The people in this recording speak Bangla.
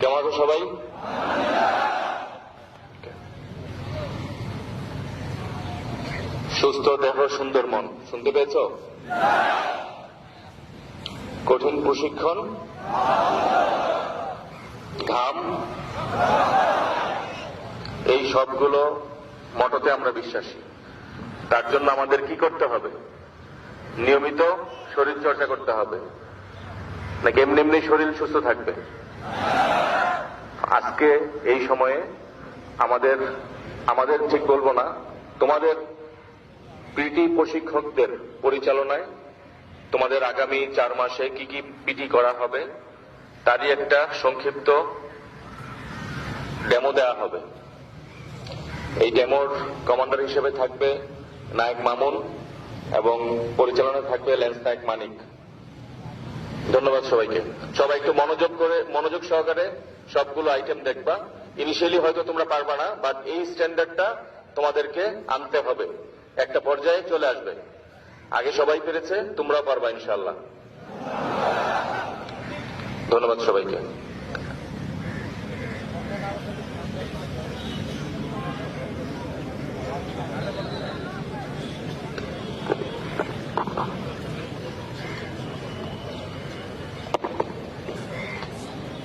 কেমন আছো সবাই। সুস্থ দেহ, সুন্দর মন। শুনতে পেয়েছ? কঠিন প্রশিক্ষণ। ঘাম। এই সবগুলো মততে আমরা বিশ্বাসী। তার জন্য আমাদের কি করতে হবে? নিয়মিত শরীর চর্চা করতে হবে। নাকি এমনি এমনি শরীর সুস্থ থাকবে? আজকে এই সময়ে আমাদের আমাদের ঠিক বলব না, তোমাদের পিটি প্রশিক্ষকদের পরিচালনায় তোমাদের আগামী চার মাসে কি কি পিটি করা হবে, তারই একটা সংক্ষিপ্ত ডেমো দেওয়া হবে। এই ডেমোর কমান্ডার হিসেবে থাকবে নায়ক মামুন এবং পরিচালনা থাকবে লেন্স নায়ক মানিক। ধন্যবাদ সবাইকে। সবাই একটু মনোযোগ করে, মনোযোগ সহকারে সবগুলো আইটেম দেখবা। ইনিশিয়ালি হয়তো তোমরা পারবা না বাট এই স্ট্যান্ডার্ডটা তোমাদেরকে আনতে হবে। একটা পর্যায়ে চলে আসবে। আগে সবাই পেরেছে, তোমরাও পারবা ইনশাল্লাহ ধন্যবাদ সবাইকে।